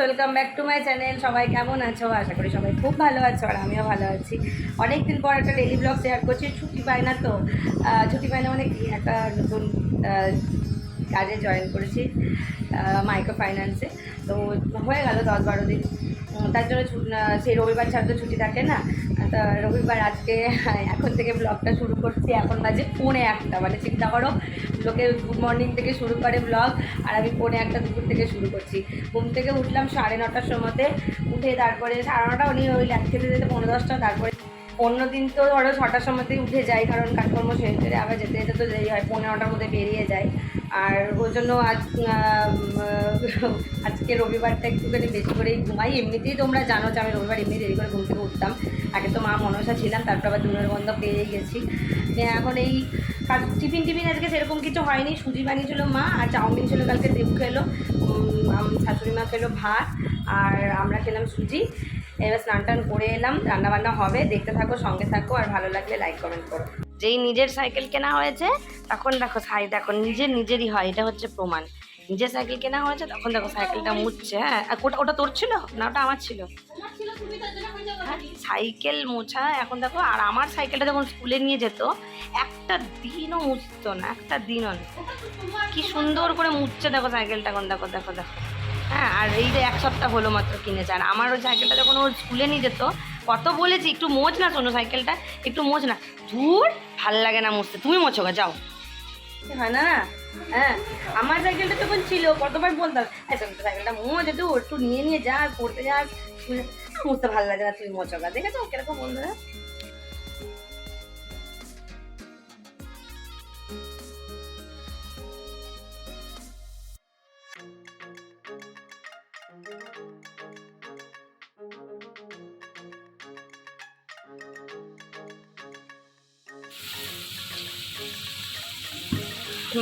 Welcome back to my channel সবাই কেমন আছো? আশা করি সবাই খুব ভালো আছো আর আমিও ভালো আছি। অনেক দিন পর একটা ডেলি ব্লগ শেয়ার করছি, ছুটি পাই না তো। ছুটি পাই না মানে একটা নতুন কাজে জয়েন করেছি মাইক্রো ফাইন্যান্সে তো হয়ে গেল দশ বারো দিন। তার জন্য সেই রবিবার ছাড়া তো ছুটি থাকে না। তা রবিবার আজকে, এখন থেকে ব্লগটা শুরু করছি। এখন বাজে পৌনে একটা মানে চিন্তা করো, লোকে গুড মর্নিং থেকে শুরু করে ব্লগ আর আমি পৌনে একটা দুপুর থেকে শুরু করছি। ঘুম থেকে উঠলাম সাড়ে নটার সময়তে, উঠে তারপরে সাড়ে নটা, উনি ওই খেতে যেতে পনেরো দশটা, তারপরে অন্য দিন তো ধরো ছটার সময়তেই উঠে যাই, কারণ কাজকর্ম শেষ করে আবার যেতে যেতে তো দেরি হয়, পৌনে নটার মধ্যে বেরিয়ে যায় আর ওই জন্য আজ আজকে রবিবারটা একটুখানি বেশি করেই ঘুমাই। এমনিতেই তোমরা জানো যে আমি রবিবার এমনি দেরি করে ঘুম থেকে উঠতাম। আগে তো মা মনসা ছিলাম, তারপর আবার দুনের বন্ধ পেয়ে গেছি। এখন এই কাজ- টিফিন টিফিন আজকে সেরকম কিছু হয়নি। সুজি বানিয়েছিল মা, আর চাউমিন ছিল, কালকে দেব খেলো শাশুড়ি মা খেলো ভাত। আর আমরা খেলাম সুজি। এবার স্নান টান করে এলাম রান্না বান্না হবে। দেখতে থাকো, সঙ্গে থাকো, আর ভালো লাগলে লাইক কমেন্ট করো। যেই নিজের সাইকেল কেনা হয়েছে, তখন দেখো সাই দেখো নিজের নিজেরই হয়, এটা হচ্ছে প্রমাণ। নিজের সাইকেল কেনা হয়েছে, তখন দেখো সাইকেলটা মুছছে। হ্যাঁ ওটা ওটা তোর ছিল? না, ওটা আমার ছিল। সাইকেল মোছা, এখন দেখো, আর আমার সাইকেলটা যখন স্কুলে নিয়ে যেত, একটা দিনও মুছতো না, একটা দিনও কি সুন্দর করে মুছছে দেখো সাইকেলটা এখন, দেখো দেখো দেখো। হ্যাঁ আর এই যে এক সপ্তাহ হলো মাত্র কিনেছে আর আমার ওই সাইকেলটা যখন ওর স্কুলে নিয়ে যেত, কত বলেছি, একটু মোচ না শোনো সাইকেলটা একটু মোচ না। ধুর, ভালো লাগে না মুছতে। তুমি মোছো গা, যাও। হয় না? হ্যাঁ আমার সাইকেলটা তখন ছিল, কতবার বলতাম সাইকেলটা মোচ একটু একটু নিয়ে নিয়ে যা, পড়তে যা মুছতে ভালো লাগে না, তুই মোচো গা। দেখেছ? কীরকম বন্ধুরা?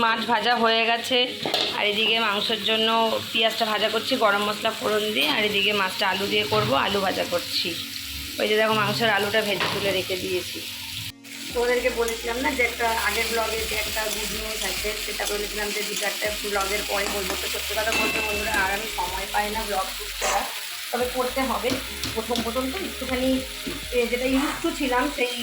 মাছ ভাজা হয়ে গেছে। আর এদিকে মাংসের জন্য পেঁয়াজটা ভাজা করছি, গরম মশলা ফোড়ন দিয়ে। আর এদিকে মাছটা আলু দিয়ে করব, আলু ভাজা করছি। ওই যে দেখো মাংসের আলুটা ভেজে তুলে রেখে দিয়েছি। তো ওদেরকে বলেছিলাম না যে একটা আগের ব্লগে যে একটা গুড নিউজ আছে সেটা বলেছিলাম যে দু চারটে ব্লগের পরে বলব। তো সত্যি কথা বলতে বন্ধুরা, আর আমি সময় পাই না ব্লগ শুট করার। তবে করতে হবে। প্রথম প্রথম তো একটুখানি যেটা ইউজ টু ছিলাম, সেই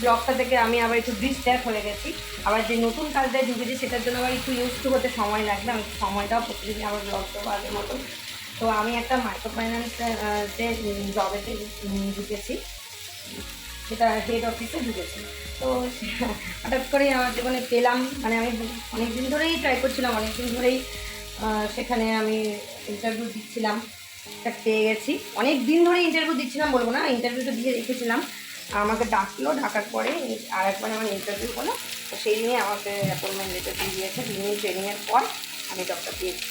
ব্লগটা থেকে আমি আবার একটু ডিস্ট্যাক হয়ে গেছি। আবার যে নতুন কাজটায় ঢুকেছি সেটার জন্য আবার একটু ইউজ টু হতে সময় লাগবে। আমি সময়টাও প্রতিদিন আবার ব্লগ করব আগের মতন। তো আমি একটা মাইক্রো ফাইন্যান্স জবেতে ঢুকেছি সেটা হেড অফিসে ঢুকেছি। তো হঠাৎ করে আমার জীবনে পেলাম। মানে আমি অনেক দিন ধরেই ট্রাই করছিলাম অনেক দিন ধরেই সেখানে আমি ইন্টারভিউ দিচ্ছিলাম। পেয়ে গেছি। অনেক দিন ধরে ইন্টারভিউ দিচ্ছিলাম বলব না ইন্টারভিউটা দিয়ে রেখেছিলাম। আমাকে ডাকলো, ডাকার পরে আর একবার আমার ইন্টারভিউ হলো। তো সেই দিনে আমাকে অ্যাপয়েন্টমেন্ট লেটার দিয়ে দিয়েছে দুই দিন ট্রেনিংয়ের পর আমি জবটা পেয়েছি।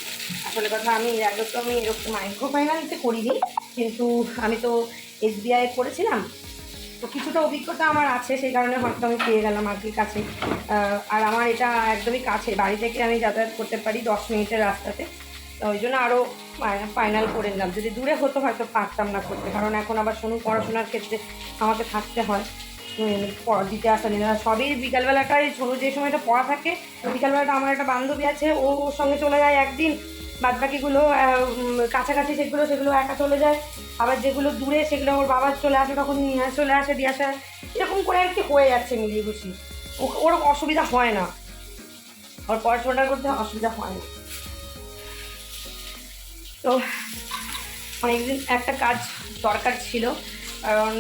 আসলে কথা, আমি এর আগে তো আমি এরকম মাইক্রো ফাইন্যান্সে করিনি, কিন্তু আমি তো এসবিআই করেছিলাম। তো কিছুটা অভিজ্ঞতা আমার আছে, সেই কারণে হয়তো আমি পেয়ে গেলাম আর কাছে। আর আমার এটা একদমই কাছে। বাড়ি থেকে আমি যাতায়াত করতে পারি দশ মিনিটের রাস্তাতে। তো ওই জন্য আরও ফাইনাল করে নিলাম। যদি দূরে হতো হয়তো পারতাম না করতে। কারণ এখন আবার শুনুন পড়াশোনার ক্ষেত্রে আমাকে থাকতে হয়। দিতে আসা আসা। সবই বিকালবেলাটায় ছোটো যে সময়টা পড়া থাকে, বিকালবেলাটা আমার একটা বান্ধবী আছে, ও ওর সঙ্গে চলে যায় একদিন। বাদ বাকিগুলো কাছাকাছি সেগুলো সেগুলো একা চলে যায়। আবার যেগুলো দূরে, সেগুলো ওর বাবা চলে আসে, তখন নিয়ে চলে আসে, দিয়ে আসে। এরকম করে আর কি হয়ে যাচ্ছে মিলিয়ে গুছি ও- ওর অসুবিধা হয় না। ওর পড়াশোনাটা করতে অসুবিধা হয় না। তো অনেকদিন একটা কাজ দরকার ছিল, কারণ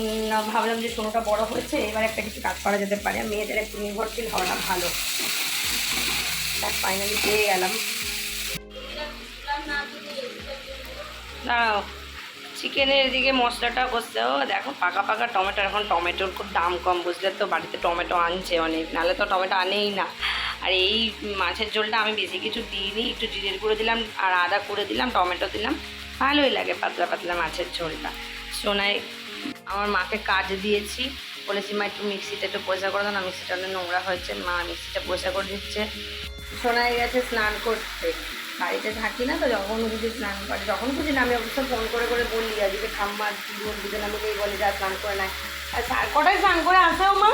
ভাবলাম যে সোনোটা বড় হয়েছে, এবার একটা কিছু কাজ করা যেতে পারে। মেয়েদের একটু নির্ভরশীল হওয়াটা ভালো। তার ফাইনালি পেয়ে গেলাম। দাঁড়াও চিকেনের দিকে মশলাটা কষতে ও দেখো, পাকা পাকা টমেটো, এখন টমেটোর খুব দাম কম, বুঝলে তো? বাড়িতে টমেটো আনছে অনেক, নাহলে তো টমেটো আনেই না। আর এই মাছের ঝোলটা আমি বেশি কিছু দিইনি, একটু জিরের গুঁড়ো দিলাম আর আদা করে দিলাম, টমেটো দিলাম। ভালোই লাগে পাতলা পাতলা মাছের ঝোলটা। সোনায় আমার মাকে কাজ দিয়েছি, বলেছি, মা, একটু মিক্সিটা একটু পয়সা করে দাও না, মিক্সিটা অনেক নোংরা হয়েছে, মা মিক্সিটা পয়সা করে দিচ্ছে। সোনায় গেছে স্নান করতে। বাড়িতে থাকি না তো, যখন খুশি স্নান করে, যখন খুশি না, আমি অবশ্য ফোন করে করে বলি আজকে ঠাম্মা দুজন দুজন আমি বলি যা স্নান করে নেয়। আর কটায় স্নান করে আসেও মা?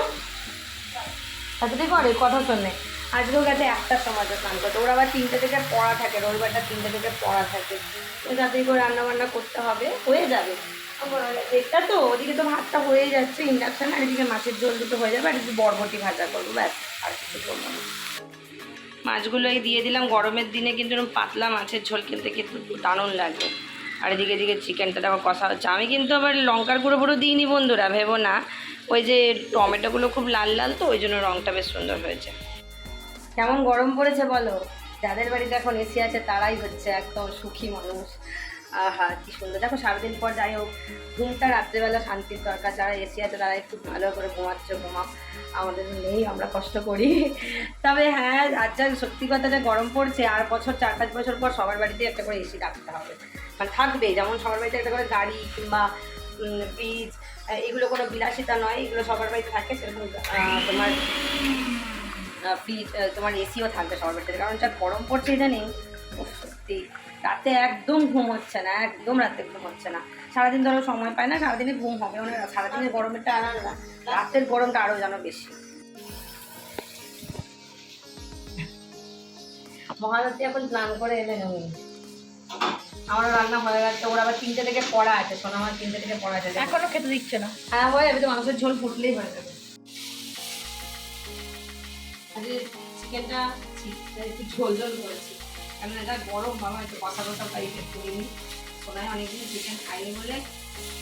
এতটাই করে কথা শোনে আজকেও গেছে একটার সময় স্নান করতে ওরা আবার তিনটে থেকে পড়া থাকে, রবিবারটা তিনটে থেকে পড়া থাকে। তো তাড়াতাড়ি করে রান্না বান্না করতে হবে। হয়ে যাবে। এটা তো, ওদিকে তো ভাতটা হয়ে যাচ্ছে ইন্ডাকশান আর এদিকে মাছের ঝোল দুটো হয়ে যাবে, আর একটু বরবটি ভাজা করব, ব্যাস, আর কিছু করব না। মাছগুলো এই দিয়ে দিলাম। গরমের দিনে কিন্তু এরকম পাতলা মাছের ঝোল খেতে কিন্তু দারুণ লাগে। আর এদিকে এদিকে চিকেনটা দেখো কষা হচ্ছে। আমি কিন্তু আবার লঙ্কার গুঁড়ো পুরো দিইনি বন্ধুরা, ভেবো না। ওই যে টমেটোগুলো খুব লাল লাল তো, ওই জন্য রঙটা বেশ সুন্দর হয়েছে। কেমন গরম পড়েছে বলো? যাদের বাড়িতে এখন এসি আছে, তারাই হচ্ছে একদম সুখী মানুষ। আহা, কি সুন্দর। দেখো, সারাদিন পর যাই হোক, ঘুমটা রাত্রেবেলা শান্তির দরকার। যারা এসি আছে, তারা একটু ভালো করে ঘুমাচ্ছে, ঘুমাও। আমাদের নেই, আমরা কষ্ট করি। তবে হ্যাঁ আর যা সত্যি কথা যা গরম পড়ছে, আর বছর, চার পাঁচ বছর পর সবার বাড়িতে একটা করে এসি রাখতে হবে। মানে থাকবে যেমন সবার বাড়িতে একটা করে গাড়ি কিংবা ফ্রিজ এগুলো কোনো বিলাসিতা নয়, এগুলো সবার বাড়িতে থাকে, সেরকম তোমার ফ্রিজ তোমার এসিও থাকবে সবার বাড়িতে। কারণ যা গরম পড়ছে জানি সত্যি রাতে একদম ঘুম হচ্ছে না একদম রাতে ঘুম হচ্ছে না। সারাদিন ধরো সময় পায় না সারাদিনে ঘুম হবে মানে সারাদিনের গরমেরটা আলাদা রাতের গরমটা আরও যেন বেশি। মহারতী এখন স্নান করে এলেন উনি আমারও রান্না হয়ে গেছে ওর আবার তিনটে থেকে পড়া আছে শোনা আমার তিনটে থেকে পড়া আছে এখনও খেতে দিচ্ছে না। হ্যাঁ হয়ে যাবে তো মাংসের ঝোল ফুটলেই হয়ে যাবে। আজকে চিকেনটা একটু ঝোল ঝোল করেছি। কারণ এটা গরম, বাবা একটু কথা কথা টাইপের করিনি সোনায় অনেকদিন চিকেন খাইনি বলে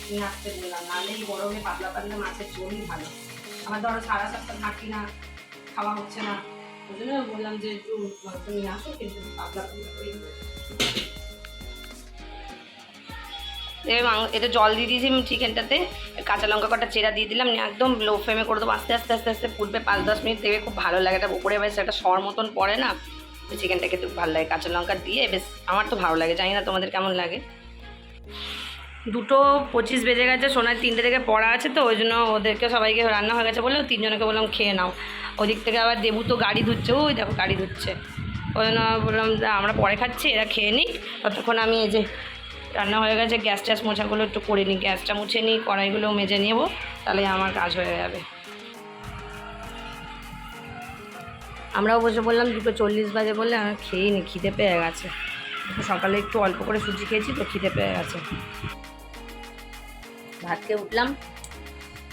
নিয়ে আসতে বললাম। নাহলে এই গরমে পাতলা পাতলা মাছের ঝোলই ভালো। আমার ধরো সারা সপ্তাহ থাকি না, খাওয়া হচ্ছে না। ওই জন্য বললাম যে একটু নিয়ে আসো, কিন্তু পাতলা পাতলা করে এটা জল দিয়ে দিয়েছি চিকেনটাতে। কাঁচা লঙ্কা কটা চেরা দিয়ে দিলাম একদম লো ফ্লেমে করে দেবো। আস্তে আস্তে আস্তে আস্তে ফুটবে পাঁচ, দশ মিনিট দেবে খুব ভালো লাগে। এটা উপরে বেশ একটা সর মতন পড়ে না চিকেনটা খেতে ভালো লাগে। কাঁচা লঙ্কা দিয়ে বেশ আমার তো ভালো লাগে, জানি না তোমাদের কেমন লাগে। দুটো পঁচিশ বেজে গেছে সোনার তিনটে থেকে পড়া আছে তো, ওই জন্য ওদেরকে সবাইকে রান্না হয়ে গেছে বলে তিনজনকে বললাম খেয়ে নাও। ওদিক থেকে আবার দেবু তো গাড়ি ধুচ্ছে, ওই দেখো গাড়ি ধুচ্ছে। ওই জন্য বললাম আমরা পরে খাচ্ছি, এরা খেয়ে নিক। ততক্ষণ আমি এই যে রান্না হয়ে গেছে, গ্যাস ট্যাস মোছাগুলো একটু করে নিই, গ্যাসটা মুছে নিই কড়াইগুলো মেজে নেব, তাহলে আমার কাজ হয়ে যাবে। আমরাও বসে বললাম দুটো চল্লিশ বাজে বললে আমার খেয়েই নি, খিদে পেয়ে গেছে। সকালে একটু অল্প করে সুজি খেয়েছি তো খিদে পেয়ে গেছে। ভাত খেয়ে উঠলাম,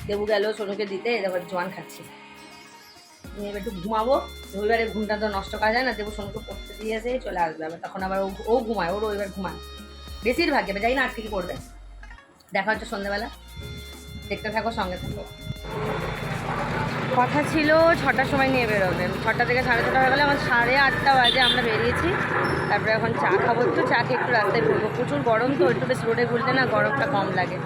দেবু গেল সোনুকে দিতে এবার জোয়ান খাচ্ছি। এবার একটু ঘুমাবো, রবিবারে ঘুমটা তো নষ্ট করা যায় না, দেবু সোনুকে পড়তে দিয়ে এসে চলে আসবে আবার তখন আবার ও ঘুমায় ও রবিবার ঘুমায়। বেশিরভাগ এবার যাই না আজকে কি করবে। দেখা হচ্ছে সন্ধ্যেবেলা। দেখতে থাকো, সঙ্গে থাকো। কথা ছিল ছটার সময় নিয়ে বেরোবে। ছটা থেকে সাড়ে ছটা হয়ে গেলে আমার সাড়ে আটটা বাজে, আমরা বেরিয়েছি। তারপরে এখন চা খাব একটু। চা খেয়ে একটু রাস্তায় ঘুরবো। প্রচুর গরম তো, একটু বেশ রোডে ঘুরলে না গরমটা কম লাগে।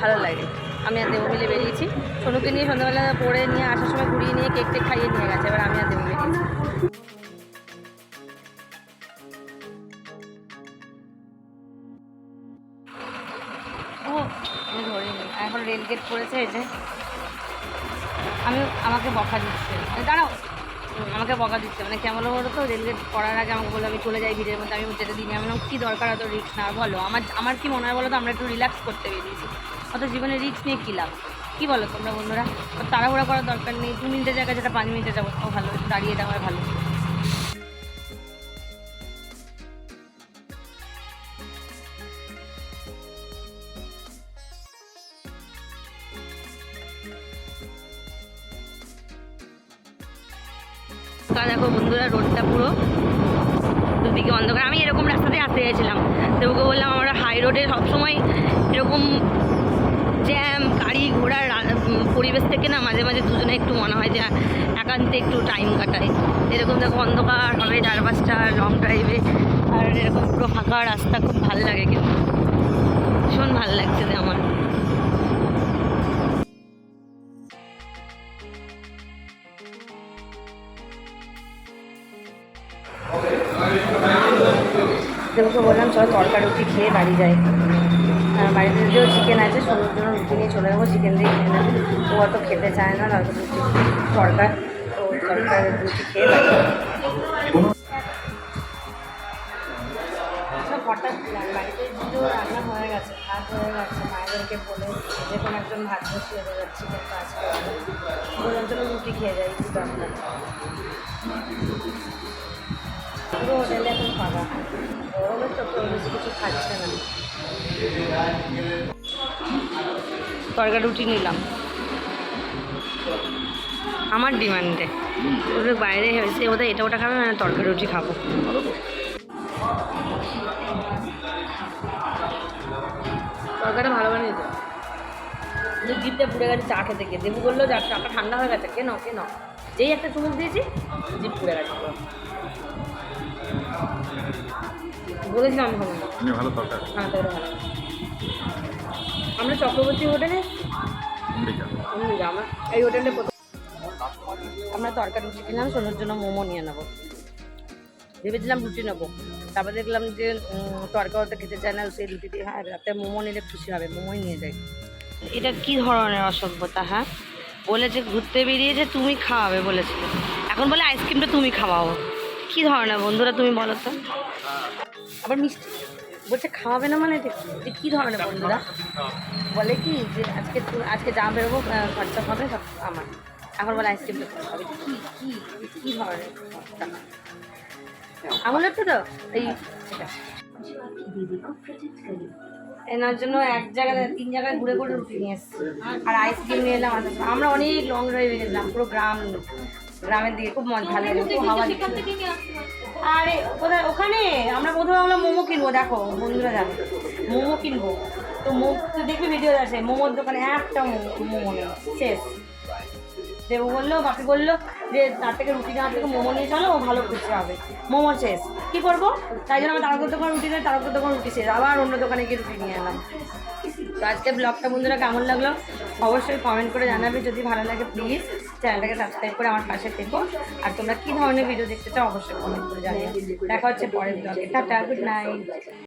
ভালো লাগে। আমি আর দেবু মিলে বেরিয়েছি। সোনুকে নিয়ে সন্ধ্যাবেলা পড়ে নিয়ে আসার সময় ঘুরিয়ে নিয়ে কেক টেক খাইয়ে নিয়ে গেছে। এবার আমি আর দেবু বেরিয়েছি ধরিনি এখন রেল গেট করেছে এই যে। আমি, আমাকে বকা দিচ্ছে। দাঁড়াও। আমাকে বকা দিচ্ছে। মানে কেমন বলো তো? রেলগেট করার আগে আমাকে বলল, আমি চলে যাই ভিড়ের মধ্যে। আমি যেটা দিইনি। আমি কী দরকার অত রিক্স না? বলো। আমার আমার কি মনে হয় বলো তো? আমরা একটু রিল্যাক্স করতে বেরিয়েছি। অত জীবনে রিক্স নিয়ে কী লাভ? কী বলো তোমরা বন্ধুরা? তাড়াহুড়া করার দরকার নেই। দু মিনিটের জায়গায় যেটা পাঁচ মিনিটে যাব ভালো। দাঁড়িয়ে দেওয়া ভালো। আমি এরকম রাস্তাতে আসতে চাইছিলাম। ওকে বললাম, আমরা হাই রোডে সবসময় এরকম জ্যাম গাড়ি ঘোড়ার পরিবেশ থেকে না মাঝে মাঝে দুজনে একটু মনে হয় যে একান্তে একটু টাইম কাটাই। এরকম দেখো অন্ধকার হবে চারপাশটা লং ড্রাইভে আর এরকম পুরো ফাঁকা রাস্তা, খুব ভালো লাগে কিন্তু। ভীষণ ভালো লাগছে যে আমার। দেবুকে বললাম চলো তরকা রুটি খেয়ে বাড়ি যাই। বাড়িতে যদিও চিকেন আছে জন্য রুটি নিয়ে চলে যাব চিকেন দিয়ে খেয়ে নেবে। ও অত খেতে চায় না নয়তো রুটি তরকা তো তরকার রুটি খেয়ে। আচ্ছা, হঠাৎ বাড়িতে যদিও রান্না হয়ে গেছে ভাত হয়ে গেছে মায়েদেরকে বলে যে কোনো একজন ভাত বসিয়ে কাজ করে বললাম চলো রুটি খেয়ে যাই একটু দরকার হোটেলে এখন ফাঁকা গরমের তো বেশি কিছু খাচ্ছে না। তরকা রুটি নিলাম। আমার ডিমান্ডে। ওদের বাইরে হয়েছে ওদের এটা ওটা খাবে না তরকারি রুটি খাব। তরকারিটা ভালো বানিয়েছে কিন্তু জিপটা পুড়ে গেছে, চা খেতে গিয়ে। দেবু বলল চাটা ঠান্ডা হয়ে গেছে কেন কেন যেই একটা চুমুক দিয়েছি, জিপ পুড়ে গেছে। পুরো। বলেছিলাম আমি খাব না। ভালো তরকারি হ্যাঁ তবে ভালো। আমরা চক্রবর্তী হোটেলে? আমরা এই হোটেলে আমরা তরকারি রুটি কিনলাম সোনার জন্য মোমো নিয়ে নেব। ভেবেছিলাম রুটি নেব। তারপর দেখলাম যে তরকা ওটা খেতে চায় না সেই রুটি দিয়ে হ্যাঁ রাতে মোমো নিলে খুশি হবে মোমোই নিয়ে যাই। এটা কি ধরনের অসভ্যতা হ্যাঁ? বলেছে ঘুরতে বেরিয়েছে তুমি খাওয়াবে বলেছিল। এখন বলে আইসক্রিমটা তুমি খাওয়াও। কি ধরনের বন্ধুরা তুমি বলো তো? আবার মিষ্টি। বলছে, খাওয়াবে না মানে? এটা কি? ধরনের বন্ধুরা বলে কি, যে আজকে আজকে যা বেরোবো খরচা হবে, সব আমার। এখন বলে খাবে এটা কি কি, কী ধরনের কথা? আমলের তো তো? এই এনার জন্য এক জায়গায় তিন জায়গায় ঘুরে ঘুরে রুটি নিয়ে এসেছি। আর আইসক্রিম নিয়ে এলাম, আমরা অনেক লং ড্রাইভে গেলাম পুরো গ্রাম গ্রামের দিকে খুব মন ভালো খুব হাওয়া। আরে কোথায়? ওখানে? আমরা প্রথমে ভাবলাম মোমো কিনবো দেখো বন্ধুরা জানে। মোমো কিনবো। তো মোমো তো দেখবি ভিডিও আছে মোমোর দোকানে একটা মোমো মোমো নেই শেষ। দেবু বলল বাপি বলল যে তার থেকে রুটি নেওয়ার থেকে মোমো নিয়ে চলো ও ভালো খুশি হবে। মোমো শেষ। কী করব? তাই জন্য আমার তারকের দোকান রুটি নেই তারকের দোকান রুটি শেষ। আবার অন্য দোকানে গিয়ে রুটি নিয়ে এলাম। তো আজকে ব্লগটা বন্ধুরা কেমন লাগল? অবশ্যই কমেন্ট করে জানাবে যদি ভালো লাগে প্লিজ চ্যানেলটাকে সাবস্ক্রাইব করে আমার পাশে থেকো। আর তোমরা কী ধরনের ভিডিও দেখতে চাও অবশ্যই কমেন্ট করে জানিয়ে দেখা হচ্ছে পরের ব্লগে টাটা গুড নাইট